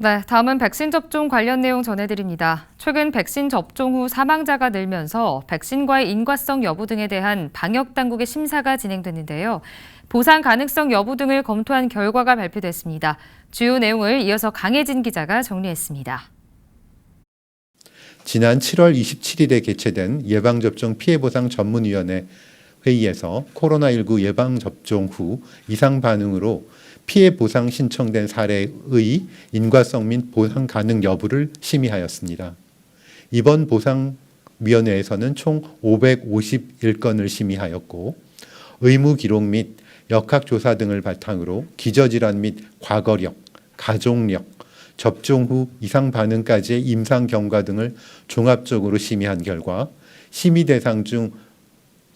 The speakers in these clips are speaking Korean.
네, 다음은 백신 접종 관련 내용 전해드립니다. 최근 백신 접종 후 사망자가 늘면서 백신과의 인과성 여부 등에 대한 방역 당국의 심사가 진행됐는데요. 보상 가능성 여부 등을 검토한 결과가 발표됐습니다. 주요 내용을 이어서 강혜진 기자가 정리했습니다. 지난 7월 27일에 개최된 예방접종 피해보상 전문위원회 회의에서 코로나19 예방 접종 후 이상 반응으로 피해 보상 신청된 사례의 인과성 및 보상 가능 여부를 심의하였습니다. 이번 보상위원회에서는 총 551건을 심의하였고 의무 기록 및 역학조사 등을 바탕으로 기저질환 및 과거력, 가족력, 접종 후 이상 반응까지의 임상 경과 등을 종합적으로 심의한 결과 심의 대상 중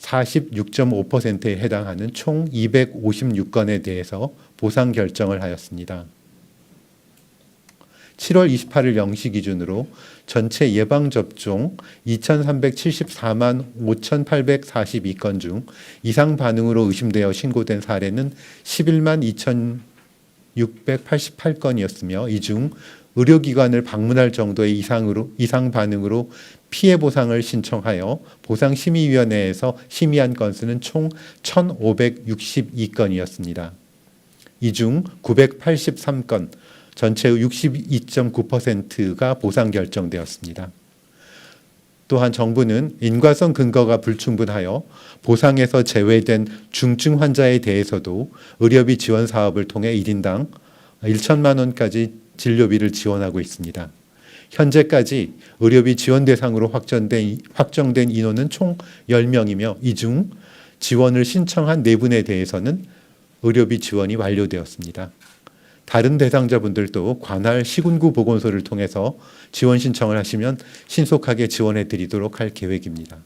46.5%에 해당하는 총 256건에 대해서 보상 결정을 하였습니다. 7월 28일 0시 기준으로 전체 예방접종 2,374만 5,842건 중 이상 반응으로 의심되어 신고된 사례는 11만 2,688건이었으며 이중 의료기관을 방문할 정도의 이상으로, 이상 반응으로 피해 보상을 신청하여 보상심의위원회에서 심의한 건수는 총 1,562건이었습니다. 이 중 983건, 전체의 62.9%가 보상 결정되었습니다. 또한 정부는 인과성 근거가 불충분하여 보상에서 제외된 중증 환자에 대해서도 의료비 지원 사업을 통해 1인당 1천만 원까지 진료비를 지원하고 있습니다. 현재까지 의료비 지원 대상으로 확정된, 확정된 인원은 총 10명이며 이 중 지원을 신청한 네 분에 대해서는 의료비 지원이 완료되었습니다. 다른 대상자분들도 관할 시군구 보건소를 통해서 지원 신청을 하시면 신속하게 지원해 드리도록 할 계획입니다.